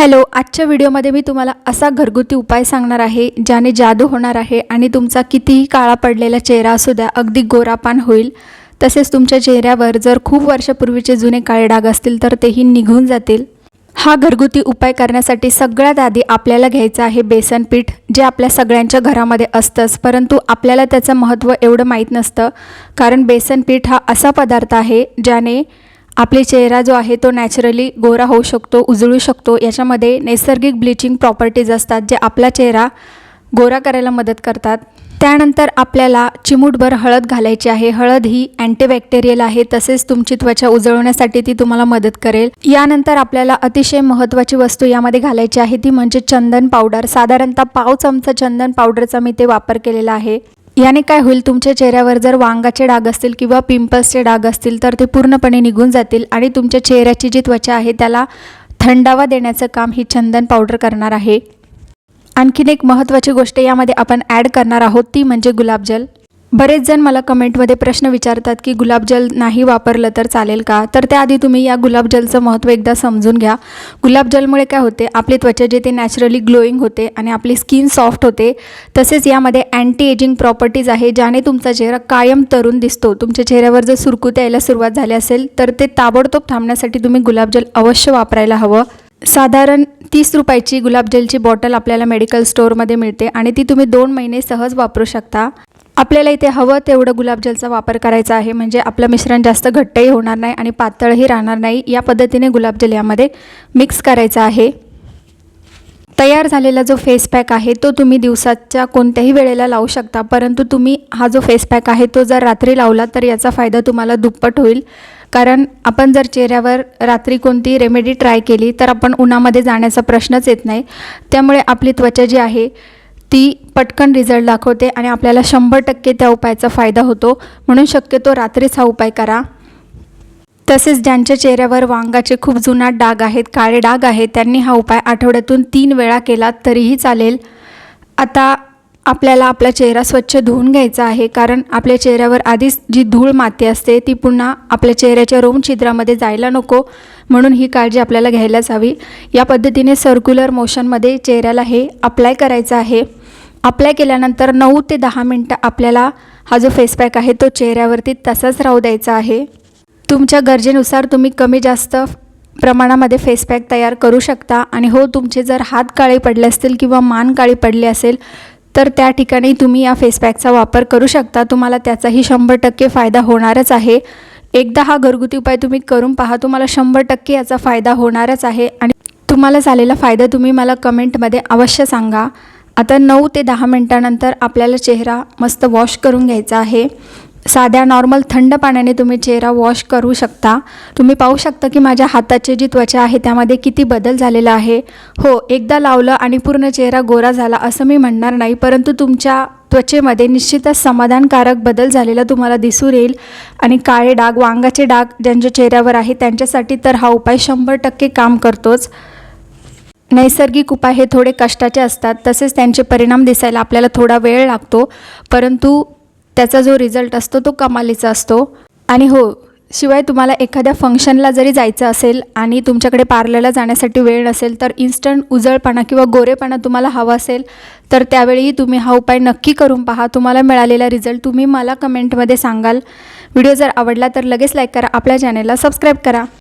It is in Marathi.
हॅलो आजच्या व्हिडिओमध्ये मी तुम्हाला असा घरगुती उपाय सांगणार आहे ज्याने जादू होणार आहे आणि तुमचा कितीही काळा पडलेला चेहरा असू द्या अगदी गोरापान होईल. तसेच तुमच्या चेहऱ्यावर जर खूप वर्षापूर्वीचे जुने काळे डाग असतील तर तेही निघून जातील. हा घरगुती उपाय करण्यासाठी सगळ्यात आधी आपल्याला घ्यायचं आहे बेसन पीठ जे आपल्या सगळ्यांच्या घरामध्ये असतंच परंतु आपल्याला त्याचं महत्त्व एवढं माहीत नसतं. कारण बेसन पीठ हा असा पदार्थ आहे ज्याने आपले चेहरा जो आहे तो नॅचरली गोरा होऊ शकतो उजळू शकतो. याच्यामध्ये नैसर्गिक ब्लिचिंग प्रॉपर्टीज असतात जे आपला चेहरा गोरा करायला मदत करतात. त्यानंतर आपल्याला चिमूटभर हळद घालायची आहे. हळद ही अँटीबॅक्टेरियल आहे. तसेच तुमची त्वचा उजळवण्यासाठी ती तुम्हाला मदत करेल. यानंतर आपल्याला अतिशय महत्त्वाची वस्तू यामध्ये घालायची आहे. ती म्हणजे चंदन पावडर साधारणतः पाव चमचा चंदन पावडरचा मी ते वापर केलेला आहे. याने काय होईल? तुमच्या चेहऱ्यावर जर वांगाचे डाग असतील किंवा पिंपल्सचे डाग असतील तर ते पूर्णपणे निघून जातील आणि तुमच्या चेहऱ्याची जी त्वचा आहे त्याला थंडावा देण्याचं काम ही चंदन पावडर करणार आहे. आणखीन एक महत्त्वाची गोष्ट यामध्ये आपण ॲड करणार आहोत ती म्हणजे गुलाबजल. बरेच जण मला कमेंटमध्ये प्रश्न विचारतात की गुलाबजल नाही वापरलं तर चालेल का? तर त्याआधी तुम्ही या गुलाबजलचं महत्त्व एकदा समजून घ्या. गुलाबजलमुळे काय होते? आपली त्वचा जे ते नॅचरली ग्लोईंग होते आणि आपली स्किन सॉफ्ट होते. तसेच यामध्ये अँटी एजिंग प्रॉपर्टीज आहे ज्याने तुमचा चेहरा कायम तरुण दिसतो. तुमच्या चेहऱ्यावर जर सुरकुत्या यायला सुरुवात झाली असेल तर ते ताबडतोब थांबण्यासाठी तुम्ही गुलाबजल अवश्य वापरायला हवं. साधारण तीस रुपयाची गुलाबजलची बॉटल आपल्याला मेडिकल स्टोअरमध्ये मिळते आणि ती तुम्ही दोन महिने सहज वापरू शकता. आपल्याला इथे हवं तेवढं गुलाबजलचा वापर करायचा आहे. म्हणजे आपलं मिश्रण जास्त घट्टही होणार नाही आणि पातळही राहणार नाही. या पद्धतीने गुलाबजल यामध्ये मिक्स करायचं आहे. तयार झालेला जो फेस पॅक आहे तो तुम्ही दिवसाच्या कोणत्याही वेळेला लावू शकता. परंतु तुम्ही हा जो फेस पॅक आहे तो जर रात्री लावला तर याचा फायदा तुम्हाला दुप्पट होईल. कारण आपण जर चेहऱ्यावर रात्री कोणती रेमेडी ट्राय केली तर आपण उन्हामध्ये जाण्याचा प्रश्नच येत नाही. त्यामुळे आपली त्वचा जी आहे ती पटकन रिझल्ट दाखवते आणि आपल्याला शंभर टक्के त्या उपायाचा फायदा होतो. म्हणून शक्यतो रात्रीच हा उपाय करा. तसेच ज्यांच्या चेहऱ्यावर वांगाचे खूप जुनाट डाग आहेत काळे डाग आहेत त्यांनी हा उपाय आठवड्यातून तीन वेळा केला तरीही चालेल. आता आपल्याला आपला चेहरा स्वच्छ धुवून घ्यायचा आहे कारण आपल्या चेहऱ्यावर आधीच जी धूळ माती असते ती पुन्हा आपल्या चेहऱ्याच्या रोमछिद्रामध्ये जायला नको. म्हणून ही काळजी आपल्याला घ्यायलाच हवी. या पद्धतीने सर्क्युलर मोशनमध्ये चेहऱ्याला हे अप्लाय करायचं आहे. अप्लाय केल्यानंतर नऊ ते दहा मिनटं आपल्याला हा जो फेस पॅक आहे तो चेहऱ्यावरती तसाच राहू द्यायचा आहे. तुमच्या गरजेनुसार तुम्ही कमी जास्त प्रमाणामध्ये फेस पॅक तयार करू शकता. आणि हो तुमचे जर हात काळे पडले असतील किंवा मान काळी पडली असेल तर त्या ठिकाणी तुम्ही या फेस पॅकचा वापर करू शकता. तुम्हाला त्याचाही शंभर टक्के फायदा होणारच आहे. एकदा हा घरगुती उपाय तुम्ही करून पहा. तुम्हाला शंभर टक्के याचा फायदा होणारच आहे. आणि तुम्हाला झालेला फायदा तुम्ही मला कमेंटमध्ये अवश्य सांगा. आता नऊ ते दहा मिनटानंतर आपल्याला चेहरा मस्त वॉश करून घ्यायचा आहे. साध्या नॉर्मल थंड पाण्याने तुम्ही चेहरा वॉश करू शकता. तुम्ही पाहू शकता की माझ्या हाताची जी त्वचा आहे त्यामध्ये किती बदल झालेला आहे. हो एकदा लावलं आणि पूर्ण चेहरा गोरा झाला असं मी म्हणणार नाही परंतु तुमच्या त्वचेमध्ये निश्चितच समाधानकारक बदल झालेला तुम्हाला दिसून येईल. आणि काळे डाग वांगाचे डाग ज्यांच्या चेहऱ्यावर आहे त्यांच्यासाठी तर हा उपाय शंभर टक्के काम करतोच. नैसर्गिक उपाय हे थोडे कष्टाचे असतात तसेच त्यांचे परिणाम दिसायला आपल्याला थोडा वेळ लागतो परंतु त्याचा जो रिझल्ट असतो तो कमालीचा असतो. आणि हो शिवाय तुम्हाला एखाद्या फंक्शनला जरी जायचं असेल आणि तुमच्याकडे पार्लरला जाण्यासाठी वेळ नसेल तर इन्स्टंट उजळपणा किंवा गोरेपणा तुम्हाला हवा असेल तर त्यावेळीही तुम्ही हा उपाय नक्की करून पहा. तुम्हाला मिळालेला रिझल्ट तुम्ही मला कमेंटमध्ये सांगाल. व्हिडिओ जर आवडला तर लगेच लाईक करा आपल्या चॅनेलला सबस्क्राईब करा.